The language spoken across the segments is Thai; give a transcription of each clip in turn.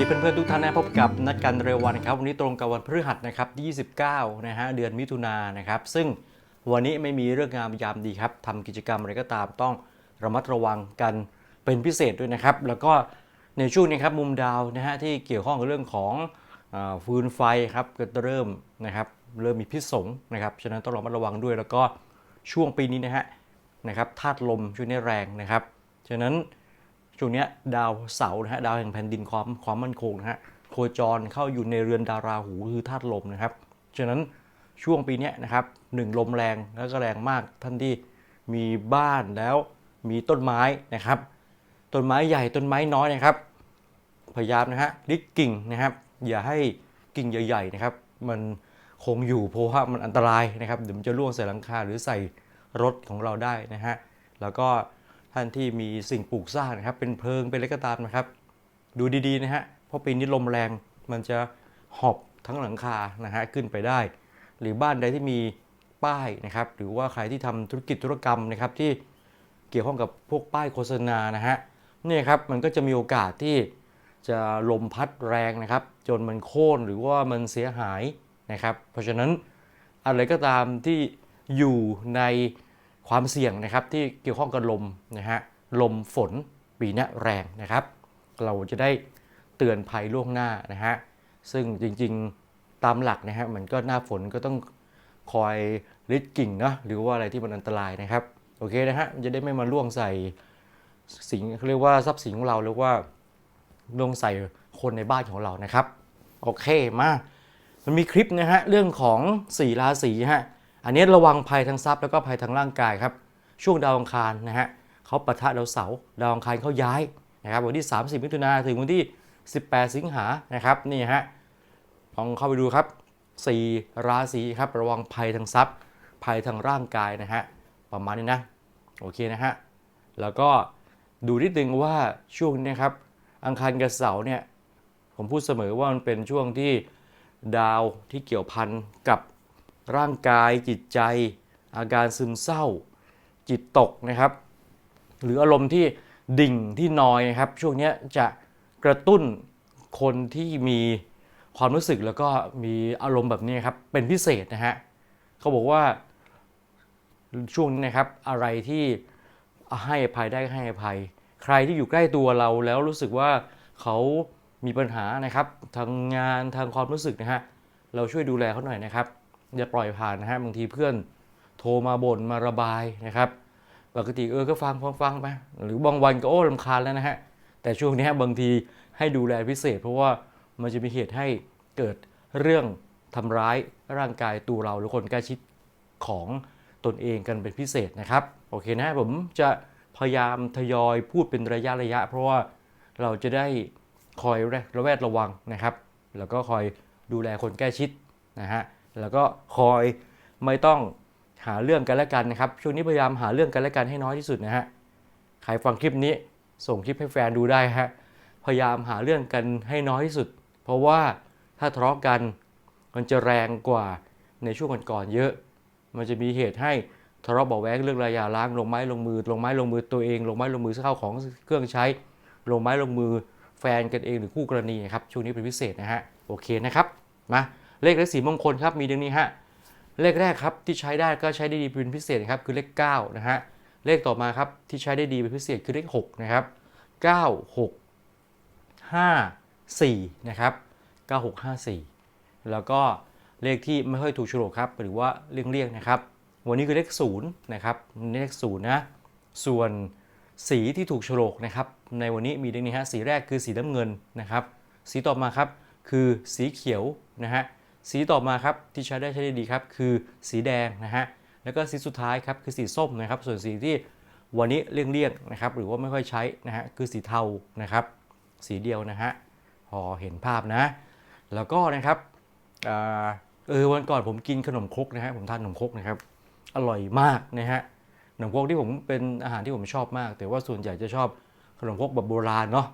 ดีเพื่อนๆทุกท่านนะพบกับนัดกันเร็ววันครับวันนี้ตรงกับวันพฤหัสนะครับ29นะฮะเดือนมิถุนายนนะครับ ซึ่งวันนี้ไม่มีเรื่องงามยามดีครับทำกิจกรรมอะไรก็ตามต้องระมัดระวังกันเป็นพิเศษด้วยนะครับ แล้วก็ในช่วงนี้ครับมุมดาวนะฮะที่เกี่ยวข้องกับเรื่องของอฟืนไฟครับก็จะเริ่มนะครับเริ่มมีพิษสงนะครับฉะนั้นต้องระมัดระวังด้วย แล้วก็ช่วงปีนี้นะฮะนะครับธาตุลมช่วงนี้แรงนะครับฉะนั้น ช่วงนี้ดาวเสาร์นะฮะดาวแห่งแผ่นดินความความมั่นคงนะฮะโคจรเข้าอยู่ในเรือนดาราหูคือธาตุลมนะครับฉะนั้นช่วงปีนี้นะครับหนึ่งลมแรงแล้วก็แรงมากท่านที่มีบ้านแล้วมีต้นไม้นะครับ ต้นไม้ใหญ่ต้นไม้น้อยนะครับ พยายามนะฮะลิดกิ่งนะครับ อย่าให้กิ่งใหญ่ๆนะครับ มันคงอยู่เพราะว่ามันอันตรายนะครับเดี๋ยวมันจะร่วงใส่หลังคาหรือใส่รถของเราได้นะฮะแล้วก็ ท่านที่มีสิ่งปลูกสร้างนะครับ เป็นเพลิงเป็นอะไรก็ตามนะครับ ดูดีๆนะฮะเพราะปีนี้ลมแรงมันจะหอบทั้งหลังคานะฮะขึ้นไปได้ หรือบ้านใดที่มีป้ายนะครับ หรือว่าใครที่ทำธุรกิจธุรกรรมนะครับที่เกี่ยวข้องกับพวกป้ายโฆษณานะฮะนี่ครับมันก็จะมีโอกาสที่จะลมพัดแรงนะครับ จนมันโค่นหรือว่ามันเสียหายนะครับ เพราะฉะนั้นอะไรก็ตามที่อยู่ใน ความเสี่ยงนะครับที่เกี่ยวข้องกับลมนะฮะลมฝนปีนี้แรงนะครับ เราจะได้เตือนภัยล่วงหน้านะฮะซึ่งจริงๆตามหลักนะฮะมันก็หน้าฝนก็ต้องคอยริดกิ่งเนาะหรือว่าอะไรที่มันอันตรายนะครับโอเคนะฮะมันจะได้ไม่มาล่วงใส่สิ่งเรียกว่าทรัพย์สินของเราหรือว่าล่วงใส่คนในบ้านของเรานะครับ โอเคมามันมีคลิปนะฮะเรื่องของ4ราศีฮะ อันนี้ระวังภัยทางทรัพย์แล้วก็ภัยทางร่างกายครับ ช่วงดาวอังคารนะฮะเขาปะทะดาวเสาร์ดาวอังคารเขาย้ายนะครับวันที่ 30 มิถุนาถึงวันที่ 18 สิงหานะครับนี่ฮะลองเข้าไปดูครับ 4 ราศีครับระวังภัยทางทรัพย์ ภัยทางร่างกายนะฮะประมาณนี้นะโอเคนะฮะแล้วก็ดูนิดนึงว่าช่วงนี้ครับอังคารกับเสาร์เนี่ยผมพูดเสมอว่ามันเป็นช่วงที่ดาวที่เกี่ยวพันกับ ร่างกายจิตใจ อาการซึมเศร้า จิตตกนะครับ หรืออารมณ์ที่ดิ่งที่นอยนะครับ ช่วงนี้จะกระตุ้นคนที่มีความรู้สึกแล้วก็มีอารมณ์แบบนี้ครับเป็นพิเศษนะฮะเขาบอกว่าช่วงนี้นะครับอะไรที่ให้อภัยได้ให้อภัย ใครที่อยู่ใกล้ตัวเราแล้วรู้สึกว่าเขามีปัญหานะครับทางงานทางความรู้สึกนะฮะเราช่วยดูแลเขาหน่อยนะครับ อย่าปล่อยผ่านนะฮะบางทีเพื่อนโทรมาบ่นมาระบายนะครับปกติเออก็ฟังฟังฟังไปหรือบางวันก็โอ้ลำคาญแล้วนะฮะแต่ช่วงนี้บางทีให้ดูแลพิเศษ เพราะว่ามันจะมีเหตุให้เกิดเรื่องทำร้ายร่างกายตัวเราหรือคนใกล้ชิดของตนเองกันเป็นพิเศษนะครับโอเคนะผมจะพยายามทยอยพูดเป็นระยะระยะ เพราะว่าเราจะได้คอยระแวดระวังนะครับ แล้วก็คอยดูแลคนใกล้ชิดนะฮะ แล้วก็คอยไม่ต้องหาเรื่องกันและกันนะครับ ช่วงนี้พยายามหาเรื่องกันและกันให้น้อยที่สุดนะฮะใครฟังคลิปนี้ส่งคลิปให้แฟนดูได้ฮะพยายามหาเรื่องกันให้น้อยที่สุด เพราะว่าถ้าทะเลาะกันมันจะแรงกว่าในช่วงก่อนๆเยอะ มันจะมีเหตุให้ทะเลาะเบาะแว้งเรื่องระยาล้างลงไม้ลงมือ ลงไม้ลงมือตัวเอง ลงไม้ลงมือเข้าของเครื่องใช้ ลงไม้ลงมือแฟนกันเองหรือคู่กรณีนะครับช่วงนี้เป็นพิเศษนะฮะโอเคนะครับมา เลขและสีมงคลครับมีดังนี้ฮะเลขแรกครับที่ใช้ได้ก็ใช้ได้ดีเป็นพิเศษครับคือเลข9นะฮะเลขต่อมาครับที่ใช้ได้ดีเป็นพิเศษคือเลข6นะครับ9 6 5 4นะครับ9654 แล้วก็เลขที่ไม่ค่อยถูกโฉลกครับหรือว่าเลี่ยงๆนะครับ วันนี้คือเลข0นะครับเลข0นะส่วนสีที่ถูกโฉลกนะครับ ในวันนี้มีดังนี้ฮะสีแรกคือสีน้ำเงินนะครับ สีต่อมาครับคือสีเขียวนะฮะ สีต่อมาครับที่ใช้ได้ใช้ได้ดีครับคือสีแดงนะฮะแล้วก็สีสุดท้ายครับคือสีส้มนะครับส่วนสีที่วันนี้เลี่ยงๆนะครับหรือว่าไม่ค่อยใช้นะฮะคือสีเทานะครับ สีเดียวนะฮะพอเห็นภาพนะ แล้วก็นะครับเออวันก่อนผมกินขนมครกนะฮะผมทานขนมครกนะครับอร่อยมากนะฮะขนมครกที่ผมเป็นอาหารที่ผมชอบมาก แต่ว่าส่วนใหญ่จะชอบขนมครกแบบโบราณเนาะ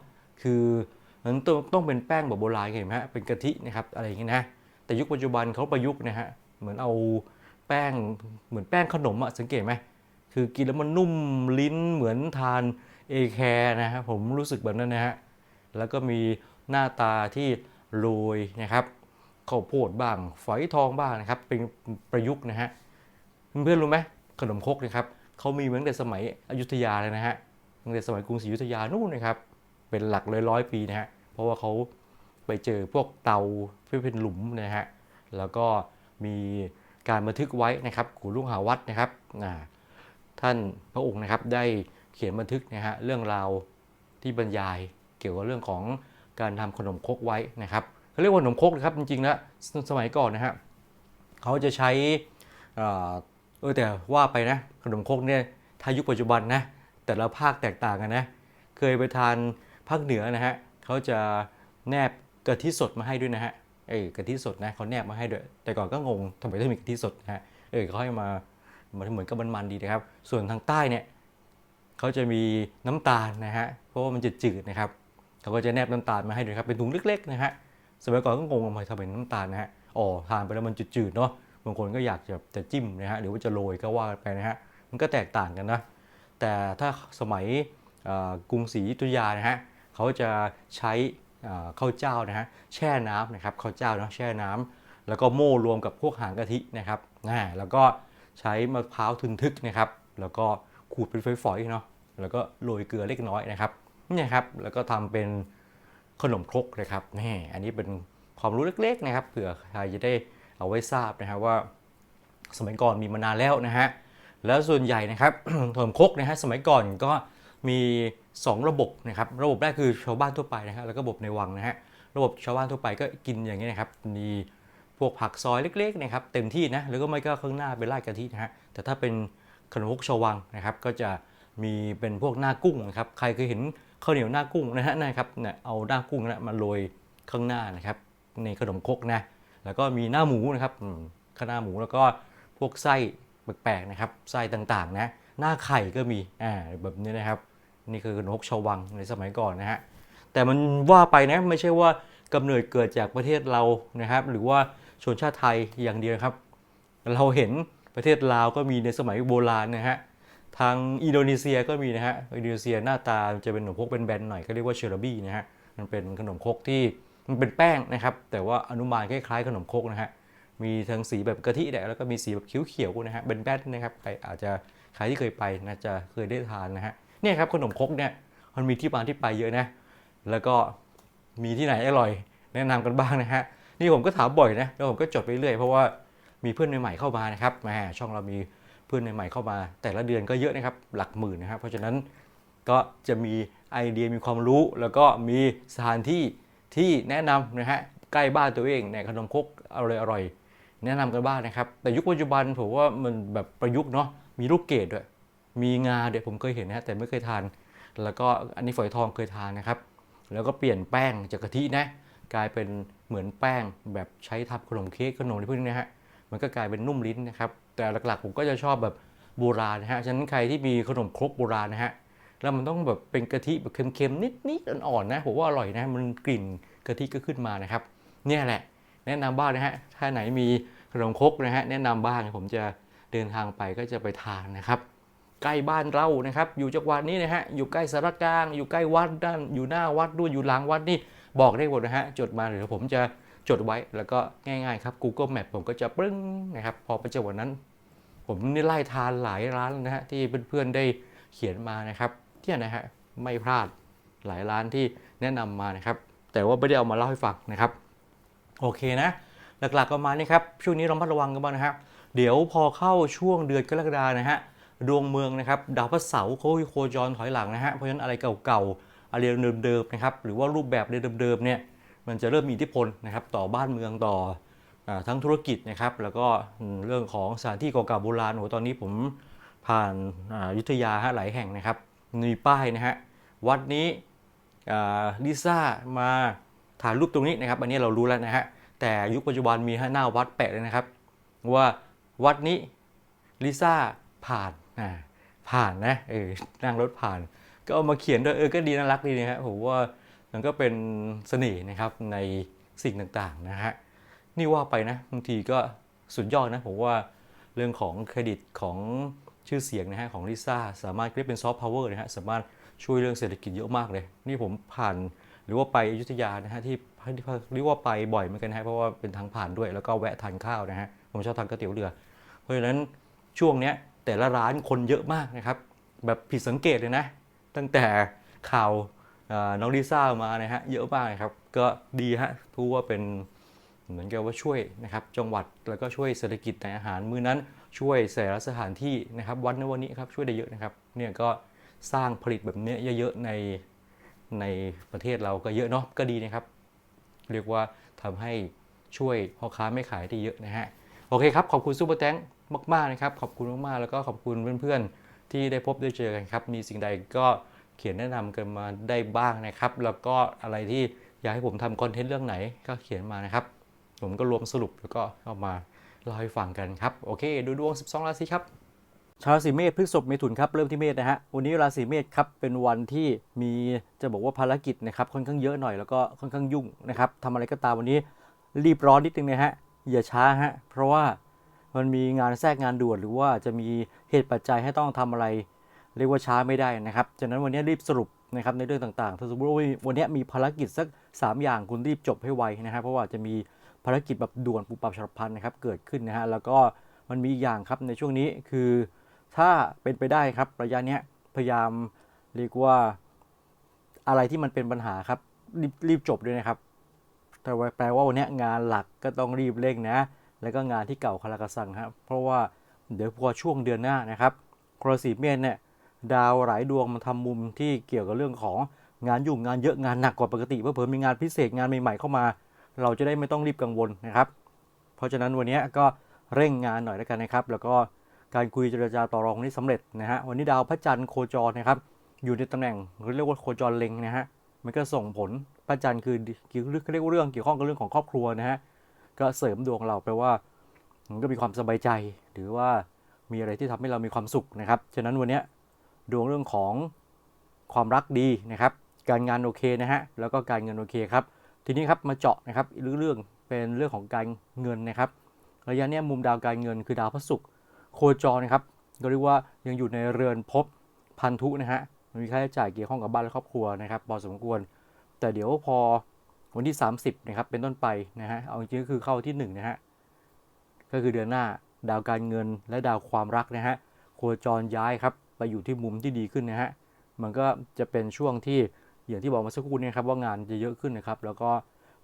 คือมันต้องต้องเป็นแป้งแบบโบราณเห็นไหมฮะเป็นกะทินะครับอะไรอย่างงี้นะ แต่ยุคปัจจุบันเขาประยุกต์นะฮะเหมือนเอาแป้งเหมือนแป้งขนมอะสังเกตไหมคือกินแล้วมันนุ่มลิ้นเหมือนทานเอแคร์นะฮะผมรู้สึกแบบนั้นนะฮะแล้วก็มีหน้าตาที่โรยนะครับข้าวโพดบ้างฝอยทองบ้างนะครับ เป็นประยุกต์นะฮะเพื่อนรู้ไหมขนมครกนะครับเขามีมาตั้งแต่สมัยอยุธยาเลยนะฮะตั้งแต่สมัยกรุงศรีอยุธยานู่นนะครับ เป็นหลักร้อยร้อยปีนะฮะเพราะว่าเขา ไปเจอพวกเตาที่เป็นหลุมนะฮะ แล้วก็มีการบันทึกไว้นะครับขุนลุงหาวัดนะครับ ท่านพระองค์นะครับได้เขียนบันทึกนะฮะเรื่องราวที่บรรยายเกี่ยวกับเรื่องของการทำขนมคกไว้นะครับเขาเรียกว่าขนมคกนะครับจริงๆแล้วสมัยก่อนนะฮะเขาจะใช้เออแต่ว่าไปนะขนมคกเนี่ยถ้ายุคปัจจุบันนะแต่ละภาคแตกต่างกันนะเคยไปทานภาคเหนือนะฮะเขาจะแนบ กะทิสดมาให้ด้วยนะฮะเออกะทิสดนะเขาแนบมาให้ด้วย แต่ก่อนก็งงทำไมต้องมีกะทิสดนะฮะเออเขาให้มามันเหมือนกับมันๆดีนะครับ ส่วนทางใต้เนี่ยเขาจะมีน้ำตาลนะฮะเพราะว่ามันจะจืดนะครับเขาก็จะแนบน้ำตาลมาให้ด้วยครับเป็นถุงเล็กๆนะฮะสมัยก่อนก็งงทำไมทำเป็นน้ำตาลนะฮะอ๋อทานไปแล้วมันจืดๆเนาะบางคนก็อยากจะจะจิ้มนะฮะหรือว่าจะโรยก็ว่ากันไปนะฮะมันก็แตกต่างกันนะแต่ถ้าสมัยกรุงศรีอยุธยานะฮะเขาจะใช้ ข้าวเจ้านะฮะแช่น้ำนะครับข้าวเจ้าเนาะแช่น้ำแล้วก็โม่รวมกับพวกหางกะทินะครับนะแล้วก็ใช้มะพร้าวทึนทึกนะครับ แล้วก็ขูดเป็นฝอยๆเนาะแล้วก็โรยเกลือเล็กน้อยนะครับนี่ครับแล้วก็ทำเป็นขนมครกนะครับนี่อันนี้เป็นความรู้เล็กๆนะครับเผื่อใครจะได้เอาไว้ทราบนะครับว่าสมัยก่อนมีมานานแล้วนะฮะแล้วส่วนใหญ่นะครับขนมครกนะฮะสมัยก่อนก็มี 2 ระบบนะครับระบบแรกคือชาวบ้านทั่วไปนะฮะแล้วก็ระบบในวังนะฮะระบบชาวบ้านทั่วไปก็กินอย่างนี้นะครับมีพวกผักซอยเล็กๆนะครับเต็มที่นะหรือก็ไม่ก็ข้างหน้าเป็นราดกะทินะฮะแต่ถ้าเป็นขนมคกชาววังนะครับก็จะมีเป็นพวกหน้ากุ้งนะครับใครเคยเห็นข้าวเหนียวหน้ากุ้งนะฮะนะครับเนี่ยเอาหน้ากุ้งนะมาโรยข้างหน้านะครับในขนมคกนะแล้วก็มีหน้าหมูนะครับข้าวหน้าหมูแล้วก็พวกไส้แปลกๆนะครับไส้ต่างๆนะหน้าไข่ก็มีอ่าแบบนี้นะครับ นี่คือนกชาววังในสมัยก่อนนะฮะแต่มันว่าไปนะไม่ใช่ว่ากำเนิดเกิดจากประเทศเรานะครับ หรือว่าชนชาติไทยอย่างเดียวครับ เราเห็นประเทศลาวก็มีในสมัยโบราณนะฮะทางอินโดนีเซียก็มีนะฮะอินโดนีเซียหน้าตาจะเป็นขนมครกเป็นแบนๆหน่อยก็เรียกว่าเชอร์บี้นะฮะมันเป็นขนมครกที่มันเป็นแป้งนะครับ แต่ว่าอนุมานคล้ายๆขนมครกนะฮะมีทั้งสีแบบกะทิแหละแล้วก็มีสีแบบเขียวๆนะฮะเป็นแป้นนะครับใครอาจจะใครที่เคยไปนะจะเคยได้ทานนะฮะ เนี่ยครับขนมครกเนี่ยมันมีที่มาที่ไปเยอะนะ แล้วก็มีที่ไหนอร่อย แนะนำกันบ้างนะฮะนี่ผมก็ถามบ่อยนะแล้วผมก็จดไปเรื่อยเพราะว่ามีเพื่อนใหม่ๆเข้ามานะครับแหมช่องเรามีเพื่อนใหม่ๆเข้ามา แต่ละเดือนก็เยอะนะครับหลักหมื่นนะครับ เพราะฉะนั้นก็จะมีไอเดียมีความรู้ แล้วก็มีสถานที่ที่แนะนำนะฮะใกล้บ้านตัวเองในขนมคกอร่อยอร่อยๆแนะนำกันบ้างนะครับ แต่ยุคปัจจุบันผมว่ามันแบบประยุกต์เนาะมีลูกเกดด้วย มีงาเด้วยวผมเคยเห็นนะฮะแต่ไม่เคยทาน แล้วก็อันนี้ฝอยทองเคยทานนะครับ แล้วก็เปลี่ยนแป้งจากกะทินะกลายเป็นเหมือนแป้งแบบใช้ทำขนมเค้กขนมอะไรพวกนี้นะฮะมันก็กลายเป็นนุ่มลิ้นนะครับ แต่หลักๆผมก็จะชอบแบบโบราณนะฮะฉะนั้นใครที่มีขนมครกโบราณนะฮะแล้วมันต้องแบบเป็นกะทิแบบเค็มๆนิดๆอ่อนๆนะผมว่าอร่อยนะมันกลิ่นกะทิก็ขึ้นมานะครับ เนี่ยแหละ แนะนำบ้างนะฮะถ้าไหนมีขนมครกนะฮะแนะนำบ้างผมจะเดินทางไปก็จะไปทานนะครับ ใกล้บ้านเรานะครับ อยู่จังหวัดนี้นะฮะ อยู่ใกล้สารกลาง อยู่ใกล้วัดด้าน อยู่หน้าวัดด้วย อยู่หลังวัดนี่ บอกได้หมดนะฮะ จดมาเดี๋ยวผมจะจดไว้ แล้วก็ง่ายๆครับ Google Map ผมก็จะปึ้งนะครับ พอไปจังหวัดนั้น ผมนี่ไล่ทานหลายร้านนะฮะ ที่เพื่อนๆได้เขียนมานะครับเนี่ยนะฮะ ไม่พลาดหลายร้านที่แนะนำมานะครับ แต่ว่าไม่ได้เอามาเล่าให้ฟังนะครับ โอเคนะ หลักๆประมาณนี้ครับ ช่วงนี้เราระมัดระวังกันบ้างนะครับ เดี๋ยวพอเข้าช่วงเดือนกรกฎานะฮะ ดวงเมืองนะครับดาวพระเสาร์เขาโคจรถอยหลังนะฮะเพราะฉะนั้นอะไรเก่าๆอะไรเดิมๆนะครับหรือว่ารูปแบบเดิมๆเนี่ยมันจะเริ่มมีอิทธิพลนะครับต่อบ้านเมืองต่ออทั้งธุรกิจนะครับแล้วก็เรื่องของสถานที่เก่าๆโบราณโอ้โหตอนนี้ผมผ่านยุทธยาหลายแห่งนะครับมีป้ายนะฮะวัดนี้ลิซ่ามาถ่ายรูปตรงนี้นะครับอันนี้เรารู้แล้วนะฮะแต่ยุคปัจจุบันมีหน้าวัดแปะเลยนะครับ ว่าวัดนี้ลิซ่าผ่าน ผ่านนะเออนั่งรถผ่าน ก็เอามาเขียนด้วยเออก็ดีน่ารักดีนะฮะผมว่ามันก็เป็นเสน่ห์นะครับในสิ่งต่างๆนะฮะนี่ว่าไปนะบางทีก็สุดยอดนะผมว่าเรื่องของเครดิตของชื่อเสียงนะฮะของลิซ่าสามารถเรียกเป็นซอฟต์พาวเวอร์นะฮะสามารถช่วยเรื่องเศรษฐกิจเยอะมากเลย นี่ผมผ่านหรือว่าไปอยุธยานะฮะที่ที่เรียกว่าไปบ่อยเหมือนกันนะฮะเพราะว่าเป็นทางผ่านด้วยแล้วก็แวะทานข้าวนะฮะผมชอบทานก๋วยเตี๋ยวเรือ เพราะฉะนั้นช่วงเนี้ย แต่ละร้านคนเยอะมากนะครับ แบบผิดสังเกตเลยนะ ตั้งแต่ข่าวน้องลิซ่ามานะฮะเยอะมากเลยครับ ก็ดีฮะถือว่าเป็นเหมือนกับว่าช่วยนะครับจังหวัดแล้วก็ช่วยเศรษฐกิจในอาหารมื้อนั้นช่วยแต่ละสถานที่นะครับ วันนวันนี้ครับช่วยได้เยอะนะครับเนี่ยก็สร้างผลิตแบบเนี้ยเยอะๆในในประเทศเราก็เยอะเนาะก็ดีนะครับ เรียกว่าทำให้ช่วยพ่อค้าไม่ขายได้เยอะนะฮะโอเคครับ ขอบคุณซูเปอร์แตง มากๆนะครับ ขอบคุณมากๆแล้วก็ขอบคุณเพื่อนๆ ที่ได้พบได้เจอกันครับ มีสิ่งใดก็เขียนแนะนำกันมาได้บ้างนะครับ แล้วก็อะไรที่อยากให้ผมทำคอนเทนต์เรื่องไหนก็เขียนมานะครับ ผมก็รวมสรุปแล้วก็เอามาเล่าให้ฟังกันครับ โอเค ดูดวง 12 ราศีครับชาวราศีเมษพฤษภเมถุนครับเริ่มที่เมษนะฮะวันนี้ราศีเมษครับเป็นวันที่มีจะบอกว่าภารกิจนะครับค่อนข้างเยอะหน่อยแล้วก็ค่อนข้างยุ่งนะครับทำอะไรก็ตามวันนี้รีบร้อนนิดนึงนะฮะอย่าช้าฮะเพราะว่า มันมีงานแทรกงานด่วนหรือว่าจะมีเหตุปัจจัยให้ต้องทำอะไร เรียกว่าช้าไม่ได้นะครับฉะนั้นวันนี้รีบสรุปนะครับในเรื่องต่างๆถ้าสมมติว่าวันนี้มีภารกิจสัก 3 อย่างคุณรีบจบให้ไวนะครับ เพราะว่าจะมีภารกิจแบบด่วนปุบปับฉับพลันนะครับเกิดขึ้นนะฮะแล้วก็มันมีอย่างครับในช่วงนี้คือถ้าเป็นไปได้ครับระยะนี้พยายามเรียกว่าอะไรที่มันเป็นปัญหาครับรีบรีบจบด้วยนะครับแต่ว่าแปลว่าวันนี้งานหลักก็ต้องรีบเร่งนะ แล้วก็งานที่เก่าคาราคาซังครับเพราะว่าเดี๋ยวพอช่วงเดือนหน้านะครับกรสีเมษเนี่ยดาวหลายดวงมาทำมุมที่เกี่ยวกับเรื่องของงานยุ่งงานเยอะงานหนักกว่าปกติเพื่อเพิ่มมีงานพิเศษงานใหม่ๆเข้ามา เราจะได้ไม่ต้องรีบกังวลนะครับ เพราะฉะนั้นวันนี้ก็เร่งงานหน่อยแล้วกันนะครับ แล้วก็การคุยเจรจาต่อรองนี้สำเร็จนะฮะวันนี้ดาวพระจันทร์โคจรนะครับอยู่ในตำแหน่งเรียกว่าโคจรเล็งนะฮะมันก็ส่งผลพระจันทร์คือเกี่ยวเรียกว่าเรื่องเกี่ยวข้องกับเรื่องของครอบครัวนะฮะ ก็เสริมดวงเราแปลว่า มันก็มีความสบายใจ หรือว่ามีอะไรที่ทำให้เรามีความสุขนะครับ ฉะนั้นวันนี้ดวงเรื่องของความรักดีนะครับ การงานโอเคนะฮะ แล้วก็การเงินโอเคครับ ทีนี้ครับมาเจาะนะครับเรื่องเป็นเรื่องของการเงินนะครับ ระยะนี้มุมดาวการเงินคือดาวพระศุกร์โคจรนะครับ ก็เรียกว่ายังอยู่ในเรือนภพพันธุนะฮะมันมีค่าใช้จ่ายเกี่ยวข้องกับบ้านและครอบครัวนะครับพอสมควร แต่เดี๋ยวพอ วันที่ 30นะครับเป็นต้นไปนะฮะเอาจริงๆก็คือเข้าที่1นะฮะก็คือเดือนหน้าดาวการเงินและดาวความรักนะฮะโคจรย้ายครับไปอยู่ที่มุมที่ดีขึ้นนะฮะมันก็จะเป็นช่วงที่อย่างที่บอกมาสักครู่นี้ครับว่างานจะเยอะขึ้นนะครับ แล้วก็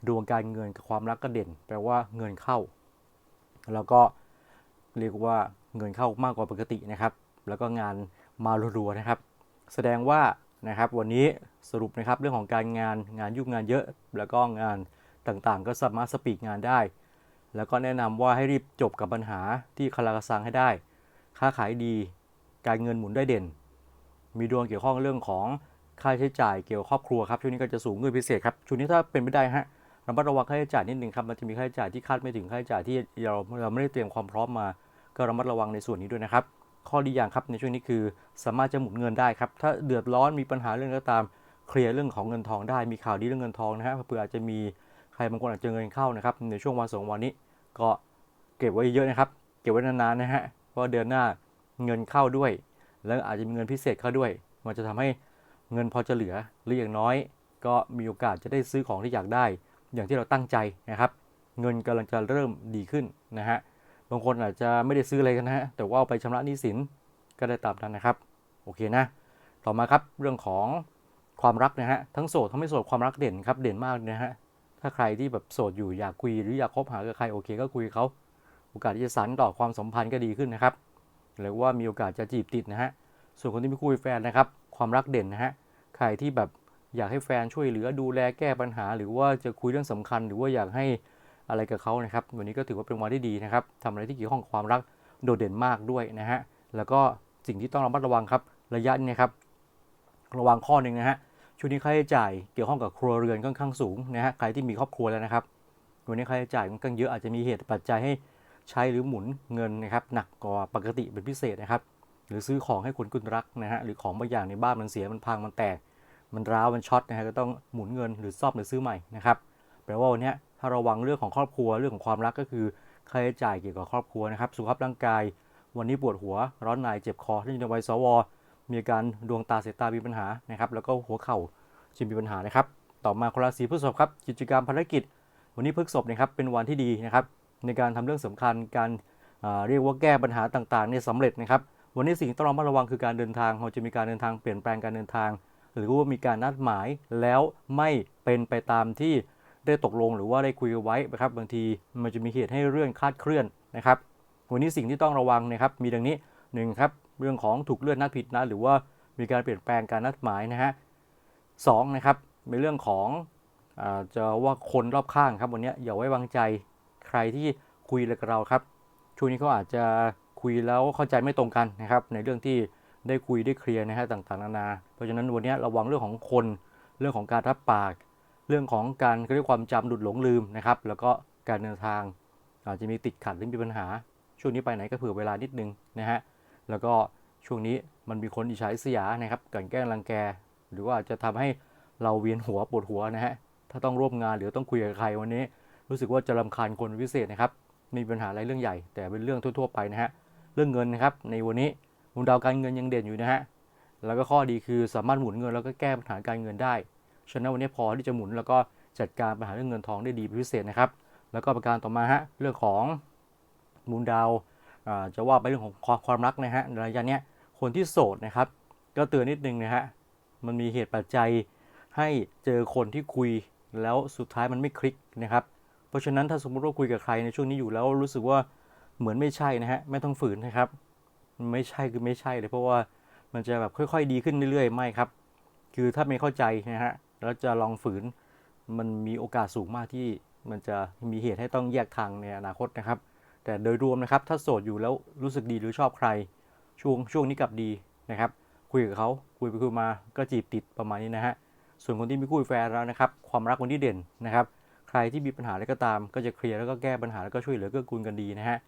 ดวงการเงินกับความรักก็เด่น แปลว่าเงินเข้า แล้วก็เรียกว่าเงินเข้ามากกว่าปกตินะครับ แล้วก็งานมารัวๆนะครับ แสดงว่านะครับวันนี้ สรุปนะครับเรื่องของการงานงานยุ่งงานเยอะ แล้วก็งานต่างๆ ก็สามารถสปีกงานได้ แล้วก็แนะนำว่าให้รีบจบกับปัญหาที่คาราคาซังให้ได้ ค้าขายดี การเงินหมุนได้เด่น มีดวงเกี่ยวข้องเรื่องของค่าใช้จ่ายเกี่ยวครอบครัวครับช่วงนี้ก็จะสูงเงินพิเศษครับช่วงนี้ถ้าเป็นไม่ได้ฮะระมัดระวังค่าใช้จ่ายนิดนึงครับมันจะมีค่าใช้จ่ายที่คาดไม่ถึงค่าใช้จ่ายที่เราเราไม่ได้เตรียมความพร้อมมา ก็ระมัดระวังในส่วนนี้ด้วยนะครับข้อดีอย่างครับในช่วงนี้คือสามารถจะหมุนเงินได้ครับถ้าเดือดร้อนมีปัญหาเรื่องก็ตาม เคลียร์เรื่องของเงินทองได้มีข่าวดีเรื่องเงินทองนะฮะเผื่ออาจจะมีใครบางคนอาจจะเงินเข้านะครับในช่วงวันสองวันนี้ก็เก็บไว้เยอะนะครับ เก็บไว้นานๆนะฮะเพราะเดือนหน้าเงินเข้าด้วย แล้วอาจจะมีเงินพิเศษเข้าด้วย มันจะทำให้เงินพอจะเหลือหรืออย่างน้อย ก็มีโอกาสจะได้ซื้อของที่อยากได้ อย่างที่เราตั้งใจนะครับ เงินกำลังจะเริ่มดีขึ้นนะฮะบางคนอาจจะไม่ได้ซื้ออะไรกันนะฮะแต่ว่าเอาไปชำระหนี้สินก็ได้ตามนั้นนะครับ โอเคนะ ต่อมาครับเรื่องของ ความรักนะฮะทั้งโสดทั้งไม่โสดความรักเด่นครับเด่นมากเลยนะฮะถ้าใครที่แบบโสดอยู่อยากคุยหรืออยากคบหากับใครโอเคก็คุยเขาโอกาสที่จะสานต่อความสัมพันธ์ก็ดีขึ้นนะครับหรือว่ามีโอกาสจะจีบติดนะฮะส่วนคนที่ไม่คุยแฟนนะครับ ความรักเด่นนะฮะใครที่แบบอยากให้แฟนช่วยเหลือดูแลแก้ปัญหา หรือว่าจะคุยเรื่องสำคัญ หรือว่าอยากให้อะไรกับเขานะครับ วันนี้ก็ถือว่าเป็นวันที่ดีนะครับทำอะไรที่เกี่ยวข้องกับความรักโดดเด่นมากด้วยนะฮะแล้วก็สิ่งที่ต้องระมัดระวังครับระยะนี้ครับระวังข้อหนึ่งนะฮะ ช่วงนี้ค่าใช้จ่ายเกี่ยวข้องกับครัวเรือนค่อนข้างสูงนะฮะใครที่มีครอบครัวแล้วนะครับวันนี้ค่าใช้จ่ายค่อนข้างเยอะอาจจะมีเหตุปัจจัยให้ใช้หรือหมุนเงินนะครับหนักกว่าปกติเป็นพิเศษนะครับ หรือซื้อของให้คนคุณรักนะฮะหรือของบางอย่างในบ้านมันเสียมันพังมันแตก มันร้าวมันช็อตนะฮะก็ต้องหมุนเงินหรือซ่อมหรือซื้อใหม่นะครับแปลว่าวันนี้ถ้าระวังเรื่องของครอบครัวเรื่องของความรักก็คือค่าใช้จ่ายเกี่ยวกับครอบครัวนะครับสุขภาพร่างกาย วันนี้ปวดหัวร้อนในเจ็บคอที่อยู่ในวัยสว มีอาการดวงตาสายตามีปัญหานะครับ แล้วก็หัวเข่าจะมีปัญหานะครับ ต่อมาคนราศีพฤษภครับกิจกรรมภารกิจ วันนี้พฤษภนะครับเป็นวันที่ดีนะครับ ในการทำเรื่องสำคัญการเรียกว่าแก้ปัญหาต่างๆเนี่ยสำเร็จนะครับ วันนี้สิ่งต้องระมัดระวังคือการเดินทางเราจะมีการเดินทางเปลี่ยนแปลงการเดินทาง หรือว่ามีการนัดหมายแล้วไม่เป็นไปตามที่ได้ตกลงหรือว่าได้คุยกันไว้นะครับบางทีมันจะมีเหตุให้เรื่องคลาดเคลื่อนนะครับ วันนี้สิ่งที่ต้องระวังนะครับมีดังนี้หนึ่งครับ เรื่องของถูกเลื่อนนัดผิดนัดหรือว่ามีการเปลี่ยนแปลงการนัดหมายนะฮะสองนะครับในเรื่องของอาจะว่าคนรอบข้างครับวันนี้อย่าไว้วางใจใครที่คุยกับเราครับช่วงนี้เขาอาจจะคุยแล้วเข้าใจไม่ตรงกันนะครับ ในเรื่องที่ได้คุยได้เคลียร์นะฮะต่างๆนานา เพราะฉะนั้นวันนี้ระวังเรื่องของคนเรื่องของการรับปาก เรื่องของการเรียกความจำหลุดหลงลืมนะครับ แล้วก็การเดินทางอาจจะมีติดขัดหรือมีปัญหา ช่วงนี้ไปไหนก็เผื่อเวลานิดนึงนะฮะ แล้วก็ช่วงนี้มันมีคนอิจฉาริษยนะครับกันแกล้งรังแก หรือว่าจะทำให้เราเวียนหัวปวดหัวนะฮะถ้าต้องร่วมงานหรือต้องคุยกับใครวันนี้ รู้สึกว่าจะรำคาญคนพิเศษนะครับมีปัญหาอะไรเรื่องใหญ่ แต่เป็นเรื่องทั่วๆไปนะฮะเรื่องเงินนะครับในวันนี้มุมดาวการเงินยังเด่นอยู่นะฮะแล้วก็ข้อดีคือสามารถหมุนเงินแล้วก็แก้ปัญหาการเงินได้ฉะนั้นวันนี้พอที่จะหมุนแล้วก็จัดการปัญหาเรื่องเงินทองได้ดีพิเศษนะครับ แล้วก็ประการต่อมาฮะเรื่องของมุมดาว จะว่าไปเรื่องของความความรักนะฮะในระยะเนี้ยคนที่โสดนะครับ ก็เตือนนิดนึงนะฮะมันมีเหตุปัจจัยให้เจอคนที่คุยแล้วสุดท้ายมันไม่คลิกนะครับ เพราะฉะนั้นถ้าสมมติว่าคุยกับใครในช่วงนี้อยู่แล้วรู้สึกว่าเหมือนไม่ใช่นะฮะไม่ต้องฝืนนะครับ ไม่ใช่คือไม่ใช่เลยเพราะว่ามันจะแบบค่อยๆ ดีขึ้นเรื่อยๆ ไม่ครับ คือถ้าไม่เข้าใจนะฮะแล้วจะลองฝืนมันมีโอกาสสูงมากที่มันจะมีเหตุให้ต้องแยกทางในอนาคตนะครับ แต่โดยรวมนะครับถ้าโสดอยู่แล้วรู้สึกดีหรือชอบใคร ช่วงช่วงนี้กลับดีนะครับ คุยกับเขาคุยไปคุยมาก็จีบติดประมาณนี้นะฮะส่วนคนที่มีคู่แฟนแล้วนะครับ ความรักวันที่เด่นนะครับ ใครที่มีปัญหาอะไรก็ตาม ก็จะเคลียร์แล้วก็แก้ปัญหาแล้วก็ช่วยเหลือเกื้อกูลกันดีนะฮะ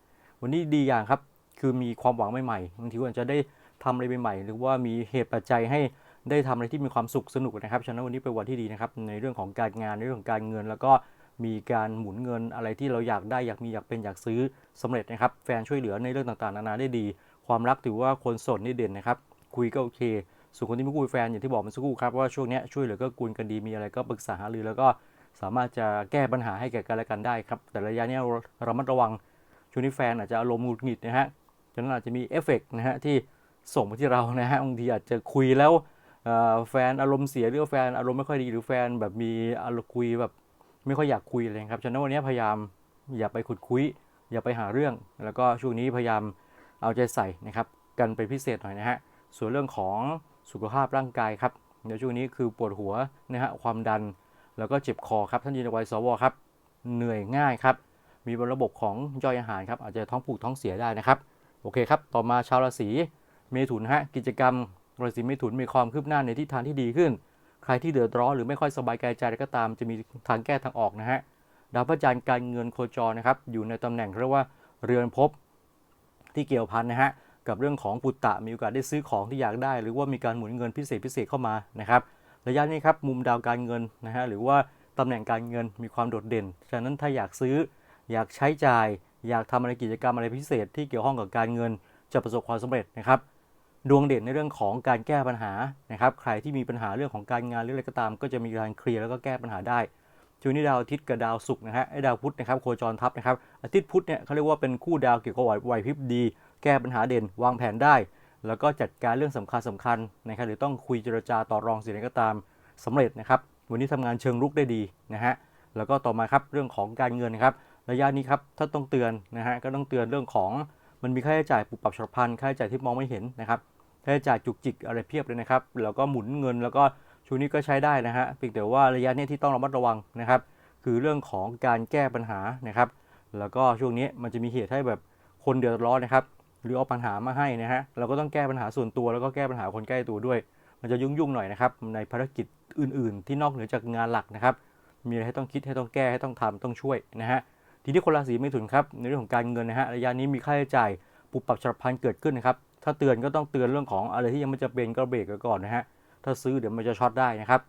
วันนี้ดีอย่างครับคือมีความหวังใหม่ๆบางทีอาจจะได้ทำอะไรใหม่ๆหรือว่ามีเหตุปัจจัยให้ได้ทำอะไรที่มีความสุขสนุกนะครับฉะนั้นวันนี้เป็นวันที่ดีนะครับในเรื่องของการงานในเรื่องของการเงิน แล้วก็ มีการหมุนเงินอะไรที่เราอยากได้อยากมีอยากเป็นอยากซื้อสำเร็จนะครับ แฟนช่วยเหลือในเรื่องต่างๆ นานาได้ดี ความรักถือว่าคนสดนี่เด่นนะครับ คุยก็โอเค ส่วนคนที่ไม่คุยแฟนอย่างที่บอกมันสักครู่ครับว่าช่วงนี้ช่วยเหลือก็กุลกันดีมีอะไรก็ปรึกษาหารือแล้วก็สามารถจะแก้ปัญหาให้แก่กันและกันได้ครับ แต่ระยะนี้เราระมัดระวังช่วงนี้แฟนอาจจะอารมณ์หงุดหงิดนะฮะฉะนั้นอาจจะมีเอฟเฟกต์นะฮะที่ส่งมาที่เรานะฮะบางทีอาจจะคุยแล้วแฟนอารมณ์เสียหรือแฟนอารมณ์ไม่ค่อยดีหรือแฟนแบบมีอารมณ์คุยแบบ ไม่ค่อยอยากคุยอะไรครับฉะนั้นวันนี้พยายามอย่าไปขุดคุย อย่าไปหาเรื่อง แล้วก็ช่วงนี้พยายามเอาใจใส่นะครับ กันเป็นพิเศษหน่อยนะฮะส่วนเรื่องของสุขภาพร่างกายครับในช่วงนี้คือปวดหัวนะฮะความดันแล้วก็เจ็บคอครับท่านยินวัยสวครับเหนื่อยง่ายครับ มีระบบของย่อยอาหารครับอาจจะท้องผูกท้องเสียได้นะครับ โอเคครับ ต่อมาชาวราศีเมถุนฮะกิจกรรมราศีเมถุนมีความคืบหน้าในทิศทางที่ดีขึ้น ใครที่เดือดร้อนหรือไม่ค่อยสบายกายใจอะไรก็ตามจะมีทางแก้ทางออกนะฮะดาวพระจันทร์การเงินโคจรนะครับ อยู่ในตำแหน่งเรียกว่าเรือนภพที่เกี่ยวพันนะฮะกับเรื่องของปุตตะมีโอกาสได้ซื้อของที่อยากได้ หรือว่ามีการหมุนเงินพิเศษพิเศษเข้ามานะครับระยะนี้ครับมุมดาวการเงินนะฮะหรือว่าตำแหน่งการเงินมีความโดดเด่น ฉะนั้นถ้าอยากซื้ออยากใช้จ่าย อยากทำอะไรกิจกรรมอะไรพิเศษที่เกี่ยวข้องกับการเงินจะประสบความสำเร็จนะครับ ดวงเด่นในเรื่องของการแก้ปัญหานะครับใครที่มีปัญหาเรื่องของการงานหรืออะไรก็ตาม ก็จะมีการเคลียร์แล้วก็แก้ปัญหาได้ช่วงนี้ดาวอาทิตย์กับดาวศุกร์นะฮะไอ้ดาวพุธนะครับโคจรทับนะครับอาทิตย์พุธเนี่ยเขาเรียกว่าเป็นคู่ดาวเกี่ยวกับไหวพริบดี แก้ปัญหาเด่น วางแผนได้ แล้วก็จัดการเรื่องสำคัญสำคัญนะครับหรือต้องคุยเจรจาต่อรองสิ่งใดก็ตามสำเร็จนะครับวันนี้ทำงานเชิงรุกได้ดีนะฮะแล้วก็ต่อมาครับเรื่องของการเงินนะครับระยะนี้ครับถ้าต้องเตือนนะฮะก็ต้องเตือนเรื่องของมันมีค่าใช้จ่ายปุบปับฉับพลันค่าใช้จ่ายที่มองไม่เห็นนะครับ ค่าใช้จ่ายจุกจิกอะไรเพียบเลยนะครับ แล้วก็หมุนเงินแล้วก็ช่วงนี้ก็ใช้ได้นะฮะเพียงแต่ว่าระยะนี้ที่ต้องระมัดระวังนะครับ คือเรื่องของการแก้ปัญหานะครับ แล้วก็ช่วงนี้มันจะมีเหตุให้แบบคนเดือดร้อนนะครับ หรือเอาปัญหามาให้นะฮะเราก็ต้องแก้ปัญหาส่วนตัวแล้วก็แก้ปัญหาคนใกล้ตัวด้วย มันจะยุ่งๆหน่อยนะครับในภารกิจอื่น ๆ ที่นอกเหนือจากงานหลักนะครับ มีอะไรให้ต้องคิดให้ต้องแก้ให้ต้องทำต้องช่วยนะฮะทีนี้คนราศีเมถุนครับในเรื่องของการเงินนะฮะระยะนี้มีค่าใช้จ่ายปุบปับฉับพลันเกิดขึ้นนะครับ ถ้าเตือนก็ต้องเตือนเรื่องของอะไรที่ยังไม่จะเป็นก็เบรกไว้ก่อนนะฮะ ถ้าซื้อเดี๋ยวมันจะช็อตได้นะครับ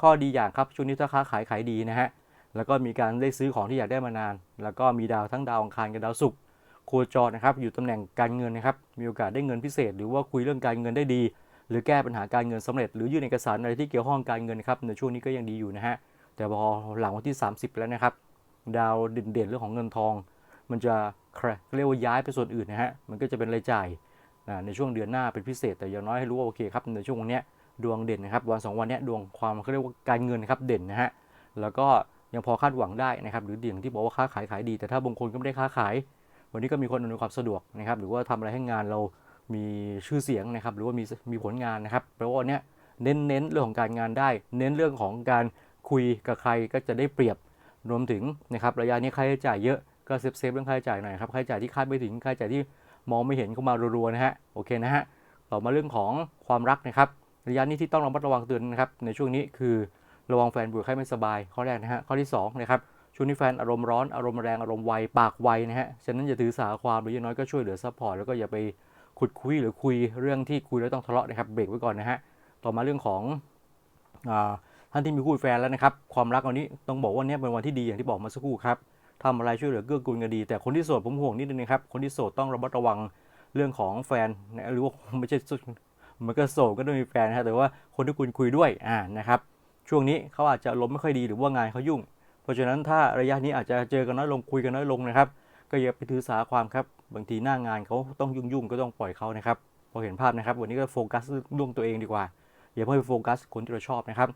ข้อดีอย่างครับช่วงนี้ถ้าค้าขายขายดีนะฮะ แล้วก็มีการได้ซื้อของที่อยากได้มานาน แล้วก็มีดาวทั้งดาวอังคารกับดาวศุกร์โคจรนะครับ อยู่ตำแหน่งการเงินนะครับ มีโอกาสได้เงินพิเศษ หรือว่าคุยเรื่องการเงินได้ดี หรือแก้ปัญหาการเงินสำเร็จ หรือยื่นเอกสารอะไรที่เกี่ยวข้องการเงินนะครับ ในช่วงนี้ก็ยังดีอยู่นะฮะ แต่พอหลังวันที่ 30 แล้วนะครับ ดาวเด่นๆเรื่องของเงินทอง มันจะเรียกว่าย้ายไปส่วนอื่นนะฮะ มันก็จะเป็นรายจ่าย ในช่วงเดือนหน้าเป็นพิเศษ แต่อย่างน้อยให้รู้ว่าโอเคครับในช่วงวันนี้ดวงเด่นนะครับวันสองวันนี้ดวงความเขาเรียกว่าการเงินครับเด่นนะฮะแล้วก็ยังพอคาดหวังได้นะครับหรืออย่างที่บอกว่าค้าขายขายดี แต่ถ้าบางคนก็ไม่ได้ค้าขาย วันนี้ก็มีคนอำนวยความสะดวกนะครับหรือว่าทำอะไรให้งานเรามีชื่อเสียงนะครับหรือว่ามีมีผลงานนะครับแปลว่าเนี้ยเน้นเน้นเรื่องของการงานได้ เน้นเรื่องของการคุยกับใครก็จะได้เปรียบรวมถึงนะครับระยะนี้ค่าใช้จ่ายเยอะก็เซฟเซฟเรื่องค่าใช้จ่ายหน่อยครับค่าใช้จ่ายที่คาดไม่ถึงค่าใช้จ่ายที่ มองไม่เห็นเข้ามารัวๆนะฮะโอเคนะฮะต่อมาเรื่องของความรักนะครับระยะนี้ที่ต้องระมัดระวังเตือนนะครับในช่วงนี้คือระวังแฟนป่วยไข้ไม่สบายข้อแรกนะฮะข้อที่สองนะครับช่วงนี้แฟนอารมณ์ร้อนอารมณ์แรงอารมณ์ไวปากไวนะฮะฉะนั้นอย่าถือสาความหรืออย่างน้อยก็ช่วยเหลือซัพพอร์ตแล้วก็อย่าไปขุดคุยหรือคุยเรื่องที่คุยแล้วต้องทะเลาะนะครับเบรกไว้ก่อนนะฮะต่อมาเรื่องของอท่านที่มีคู่แฟนแล้วนะครับความรักวันนี้ต้องบอกว่าเนี้เป็นวันที่ดีอย่างที่บอกมาสักครู่ครับ ทำอะไรช่วยเหลือเกื้อกูลกันดี แต่คนที่โสดผมห่วงนิดนึงนะครับคนที่โสดต้องระมัดระวังเรื่องของแฟนนะหรือว่าไม่ใช่มันก็โสดก็ต้องมีแฟนนะฮะแต่ว่าคนที่คุณคุยด้วยอ่านะครับช่วงนี้เขาอาจจะอารมไม่ค่อยดีหรือว่างานเขายุ่ง เพราะฉะนั้นถ้าระยะนี้อาจจะเจอกันน้อยลงคุยกันน้อยลงนะครับ ก็อย่าไปถือสาความครับบางทีหน้างานเขาต้องยุ่งๆก็ต้องปล่อยเขานะครับพอเห็นภาพนะครับ วันนี้ก็โฟกัสเรื่องตัวเองดีกว่า อย่าเพิ่งไปโฟกัสคนที่เราชอบนะครับ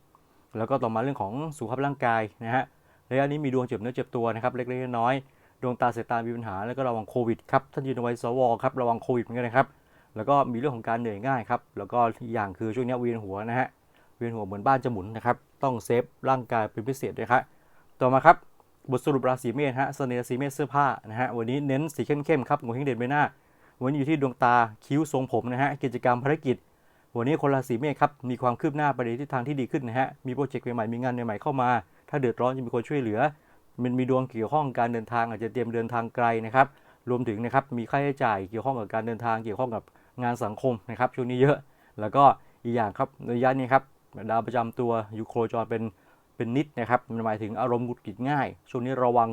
แล้วก็ต่อมาเรื่องของสุขภาพร่างกายนะฮะ ระยะนี้มีดวงเจ็บเนื้อเจ็บตัวนะครับเล็กๆน้อยๆดวงตาเสายตามีปัญหาแล้วก็ระวังโควิดครับท่านยืนไว้สวครับระวังโควิดเหมือนกันนะครับแล้วก็มีเรื่องของการเหนื่อยง่ายครับแล้วก็อีกอย่างคือช่วงนี้เวียนหัวนะฮะเวียนหัวเหมือนบ้านจะหมุนนะครับต้องเซฟร่างกายเป็นพิเศษด้วยครับต่อมาครับบทสรุปราศีเมษฮะเสน่ห์ราศีเมษเสื้อผ้านะฮะวันนี้เน้นสีเข้มๆครับงวเฮงเด่นใบหน้า วันนี้อยู่ที่ดวงตาคิ้วทรงผมนะฮะกิจกรรมภารกิจ วันนี้คนราศีเมษครับมีความคืบหน้าไปในทิศทางที่ดีขึ้นนะฮะมีโปรเจกต์ใหม่ๆมีงานใหม่ๆเข้ามา ถ้าเดือดร้อนจะมีคนช่วยเหลือ มันมีดวงเกี่ยวข้องการเดินทางอาจจะเตรียมเดินทางไกลนะครับ รวมถึงนะครับมีค่าใช้จ่ายเกี่ยวข้องกับการเดินทางเกี่ยวข้องกับงานสังคมนะครับช่วงนี้เยอะ แล้วก็อีกอย่างครับระยะนี้ครับดาวประจำตัวยูโครจรเป็นเป็นนิดนะครับมันหมายถึงอารมณ์หงุดหงิดง่าย ช่วงนี้ระวัง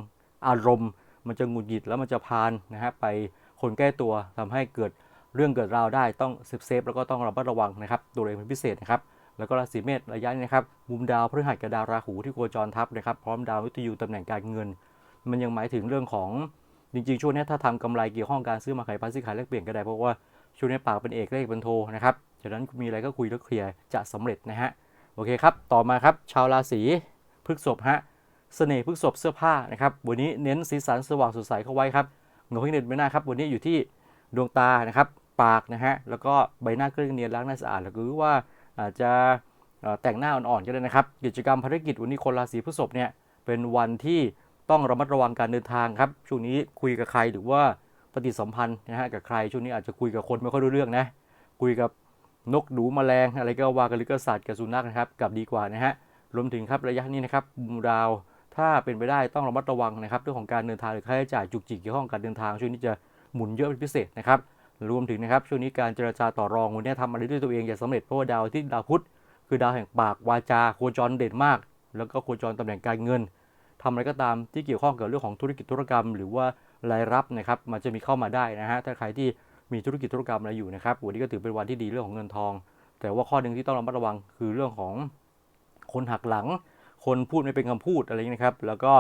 อารมณ์ มันจะหงุดหงิดแล้วมันจะพานนะฮะไปคนใกล้ตัวทำให้เกิดเรื่องเกิดราวได้ต้องเซฟเซฟแล้วก็ต้องระมัดระวังนะครับตัวเองเป็นพิเศษนะครับ แล้วก็ราศีเมษระยะนี้นะครับมุมดาวพฤหัสกับดาวราหูที่โคจรทับนะครับพร้อมดาววิทยุตำแหน่งการเงิน มันยังหมายถึงเรื่องของจริงๆช่วงนี้ถ้าทำกำไรเกี่ยวข้องการซื้อมาขายพันซื้อขายแลกเปลี่ยนก็ได้เพราะว่าช่วงนี้ปากเป็นเอกเลขเป็นโทนะครับฉะนั้นมีอะไรก็คุยแล้วเคลียร์จะสำเร็จนะฮะโอเคครับต่อมาครับชาวราศีพฤกษภฮะเสน่ห์พฤกษภเสื้อผ้านะครับวันนี้เน้นสีสันสว่างสดใสเข้าไว้ครับเงาเพ่งเด่นไม่น่าครับวันนี้อยู่ที่ดวงตานะครับปากนะฮะแล้วก็ใบหน้าเครื่องเนียนล้างหน้าสะอาดหรือว่า อาจจะแต่งหน้าอ่อนๆก็ได้นะครับ กิจกรรมภารกิจวันนี้คนราศีพฤษภเนี่ยเป็นวันที่ต้องระมัดระวังการเดินทางครับ ช่วงนี้คุยกับใครหรือว่าปฏิสัมพันธ์นะฮะกับใคร ช่วงนี้อาจจะคุยกับคนไม่ค่อยรู้เรื่องนะคุยกับนกหนูแมลง อะไรก็ว่ากันหรือก็สัตว์กับสุนัขนะครับกับดีกว่านะฮะรวมถึงครับระยะนี้นะครับดาวถ้าเป็นไปได้ต้องระมัดระวังนะครับเรื่องของการเดินทางหรือค่าใช้จ่ายจุกจิกเกี่ยวข้องกับการเดินทางช่วงนี้จะหมุนเยอะเป็นพิเศษนะครับ รวมถึงนะครับช่วงนี้การเจรจาต่อรองวันนี้ทำอะไรด้วยตัวเองอย่าสำเร็จเพราะว่าดาวที่ดาวพุธคือดาวแห่งปากวาจาโคจรเด่นมาก แล้วก็โคจรตำแหน่งการเงินทำอะไรก็ตามที่เกี่ยวข้องกับเรื่องของธุรกิจธุรกรรม หรือว่ารายรับนะครับมันจะมีเข้ามาได้นะฮะถ้าใครที่มีธุรกิจธุรกรรมอะไรอยู่นะครับวันนี้ก็ถือเป็นวันที่ดีเรื่องของเงินทอง แต่ว่าข้อหนึ่งที่ต้องระมัดระวังคือเรื่องของคนหักหลัง คนพูดไม่เป็นคำพูดอะไรอย่างนี้นะครับ แล้วก็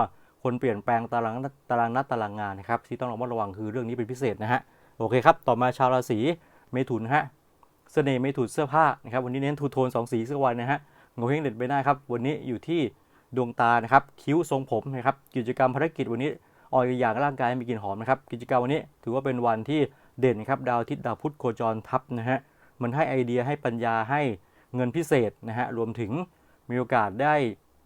คนเปลี่ยนแปลงตารางตารางนัดตารางงานนะครับที่ต้องระมัดระวังคือเรื่องนี้เป็นพิเศษนะฮะ โอเคครับ ต่อมาชาวราศีเมถุนฮะ เสน่ห์เมถุนเสื้อผ้านะครับ วันนี้เน้นทูโทน 2 สีสักวันนะฮะงงเฮงเด่นไปได้ครับ วันนี้อยู่ที่ดวงตานะครับ คิ้วทรงผมนะครับ กิจกรรมภารกิจวันนี้ออกอย่างร่างกายมีกลิ่นหอมนะครับ กิจกรรมวันนี้ถือว่าเป็นวันที่เด่นครับ ดาวอาทิตย์ดาวพุธโคจรทับนะฮะ มันให้ไอเดียให้ปัญญาให้เงินพิเศษนะฮะ รวมถึงมีโอกาสได้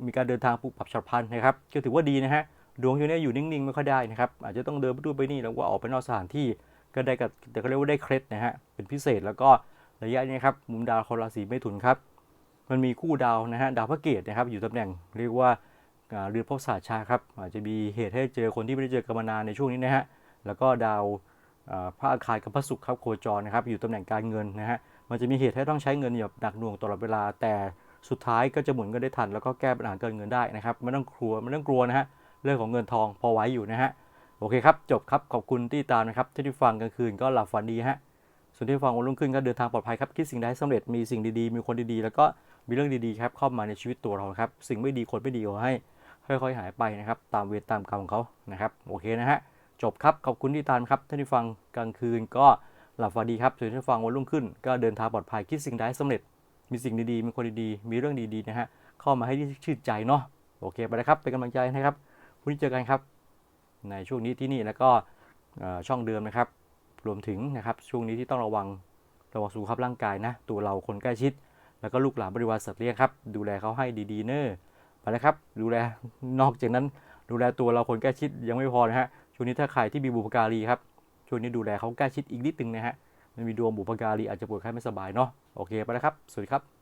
มีการเดินทางปรับปับฉับพลันนะครับ ก็ถือว่าดีนะฮะ ดวงช่วงนี้อยู่นิ่งๆไม่ค่อยได้นะครับ อาจจะต้องเดินไปดูไปนี่แล้วก็ออกไปนอกสถานที่ ก็ได้กับแต่ก็เรียกว่าได้เคล็ดนะฮะเป็นพิเศษแล้วก็ระยะนี้ครับมุมดาวคนราศีเมถุนครับมันมีคู่ดาวนะฮะดาวพระเกตนะครับอยู่ตำแหน่งเรียกว่าเรือนภพศาสชาครับอาจจะมีเหตุให้เจอคนที่ไม่ได้เจอกันมานานในช่วงนี้นะฮะแล้วก็ดาวพระอาคารกับพระศุกร์ครับโคจรนะครับอยู่ตำแหน่งการเงินนะฮะมันจะมีเหตุให้ต้องใช้เงินแบบหนักหน่วงตลอดเวลา แต่สุดท้ายก็จะหมุนเงินได้ทัน แล้วก็แก้ปัญหาเการเงินได้นะครับไม่ต้องกลัวไม่ต้องกลัวนะฮะเรื่องของเงินทองพอไหว้อยู่นะฮะ โอเคครับ จบครับ ขอบคุณที่ตามนะครับที่ได้ฟังกลางคืนก็หลับฝันดีฮะ ส่วนที่ฟังวันรุ่งขึ้นก็เดินทางปลอดภัยครับ คิดสิ่งใดให้สำเร็จ มีสิ่งดีๆ มีคนดีๆ แล้วก็มีเรื่องดีๆครับเข้ามาในชีวิตตัวเราครับ สิ่งไม่ดีคนไม่ดีขอให้ค่อยๆ หายไปนะครับ ตามเวรตามกรรมของเขานะครับ โอเคนะฮะ จบครับ ขอบคุณที่ตามครับท่านที่ฟังกลางคืนก็หลับฝันดีครับส่วนที่ฟังวันรุ่งขึ้น ก็เดินทางปลอดภัย คิดสิ่งใดให้สำเร็จ มีสิ่งดีๆ มีคนดีๆ มีเรื่องดีๆ นะฮะ เข้ามาให้ชื่นใจเนาะ โอเค ไปนะครับ เป็นกำลังใจนะครับพรุ่งนี้เจอกันครับ ในช่วงนี้ที่นี่แล้วก็ช่องเดิมนะครับ รวมถึงนะครับช่วงนี้ที่ต้องระวังระวังสุขภาพร่างกายนะ ตัวเราคนใกล้ชิด แล้วก็ลูกหลานบริวารสัตว์เลี้ยงครับ ดูแลเขาให้ดีๆเนอะไปแล้วครับ ดูแลนอกจากนั้นดูแลตัวเราคนใกล้ชิดยังไม่พอนะฮะช่วงนี้ถ้าใครที่มีบุพการีครับช่วงนี้ดูแลเขาใกล้ชิดอีกนิดนึงนะฮะมันมีดวงบุพการีอาจจะปวดไข้ไม่สบายเนาะโอเคไปแล้วครับสวัสดีครับ